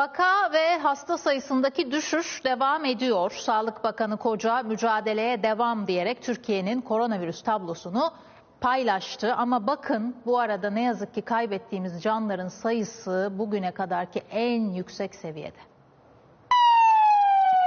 Vaka ve hasta sayısındaki düşüş devam ediyor. Sağlık Bakanı Koca mücadeleye devam diyerek Türkiye'nin koronavirüs tablosunu paylaştı. Ama bakın bu arada ne yazık ki kaybettiğimiz canların sayısı bugüne kadarki en yüksek seviyede.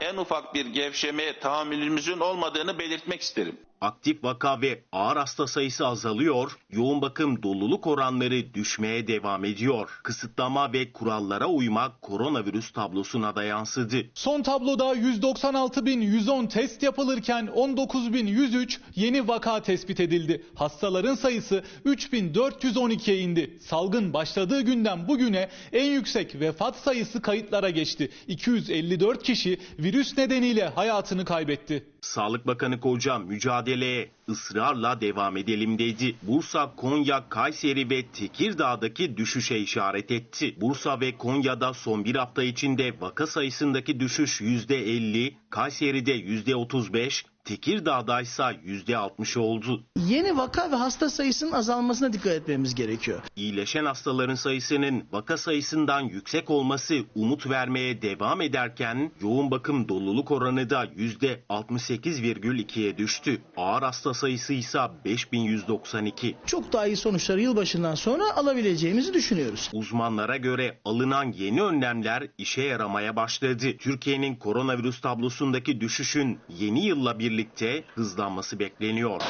en ufak bir gevşemeye tahammülümüzün olmadığını belirtmek isterim. Aktif vaka ve ağır hasta sayısı azalıyor, yoğun bakım doluluk oranları düşmeye devam ediyor. Kısıtlama ve kurallara uymak koronavirüs tablosuna da yansıdı. Son tabloda 196.110 test yapılırken 19.103 yeni vaka tespit edildi. Hastaların sayısı 3.412'ye indi. Salgın başladığı günden bugüne en yüksek vefat sayısı kayıtlara geçti. 254 kişi virüs nedeniyle hayatını kaybetti. Sağlık Bakanı Koca mücadeleye ısrarla devam edelim dedi. Bursa, Konya, Kayseri ve Tekirdağ'daki düşüşe işaret etti. Bursa ve Konya'da son bir hafta içinde vaka sayısındaki düşüş %50, Kayseri'de %35, Tekirdağ'da ise %60 oldu. Yeni vaka ve hasta sayısının azalmasına dikkat etmemiz gerekiyor. İyileşen hastaların sayısının vaka sayısından yüksek olması umut vermeye devam ederken yoğun bakım doluluk oranı da %68,2'ye düştü. Ağır hasta sayısı ise 5192. Çok daha iyi sonuçları yılbaşından sonra alabileceğimizi düşünüyoruz. Uzmanlara göre alınan yeni önlemler işe yaramaya başladı. Türkiye'nin koronavirüs tablosundaki düşüşün yeni yılla birlikte hızlanması bekleniyor.